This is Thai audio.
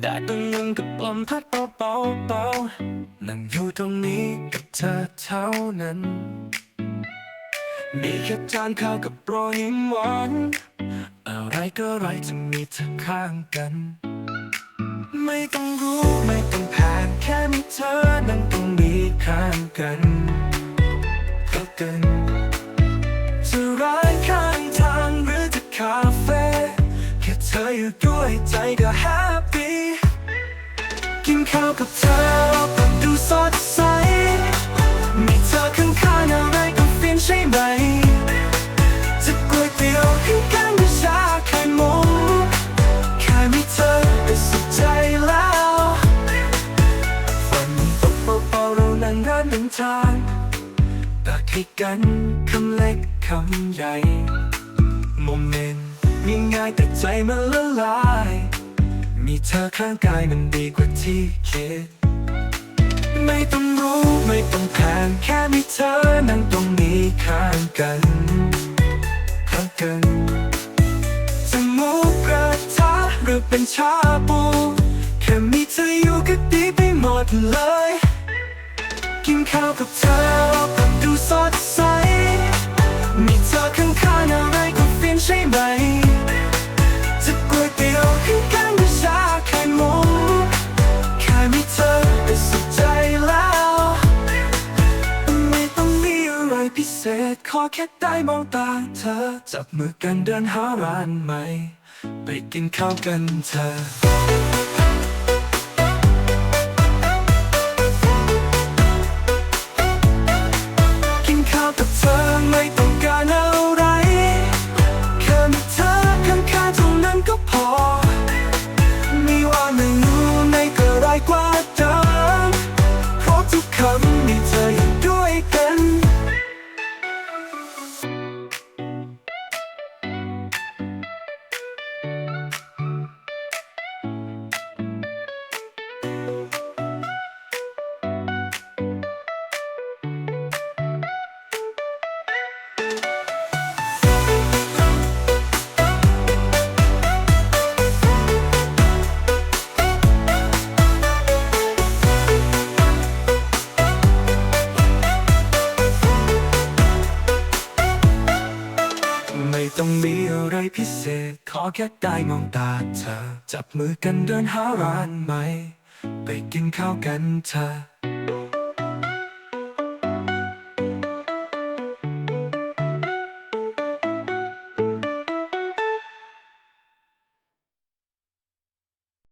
แดดตึงนึงกับลมพัดเบาเบาเบานั่งอยู่ตรงนี้กับเธอเท่านั้น มีแค่จานข้าวกับโปรยยิ้มหวานอะไรก็ไรจะมีเธอข้างกัน ไม่ต้องรู้ไม่ต้องแผนแค่มีเธอนั่งตรงนี้ข้างกัน ด้วยใจก็แฮปปี้กินข้าวกับเธอมันดูสดใส มีเธอข้างๆอะไรก็ฟินใช่ไหม จะก๋วยเตี๋ยวข้างๆหรือชาไข่มุกแค่มีเธอก็สุขใจแล้วฝนตกเบาๆเรานั่งร้านหนึ่งทางตักให้กันคำเล็กคำใหญ่โมเมนต์ ง่ายๆแต่ใจมันละลาย มีเธอข้างกายมันดีกว่าที่คิด ไม่ต้องรู้ไม่ต้องแผนแค่มีเธอนั่งตรงนี้ข้างกันข้างกันจะมูกระทะหรือเป็นชาบูแค่มีเธออยู่ก็ดีไปหมดเลย กินข้าวกับเธอ พิเศษขอแค่ได้มองตาเธอ จับมือกันเดินหาร้านใหม่ ไปกินข้าวกันเธอ ต้องมีอะไรพิเศษ ขอแค่ได้มองตาเธอ จับมือกันเดินหาร้านใหม่ ไปกินข้าวกันเธอ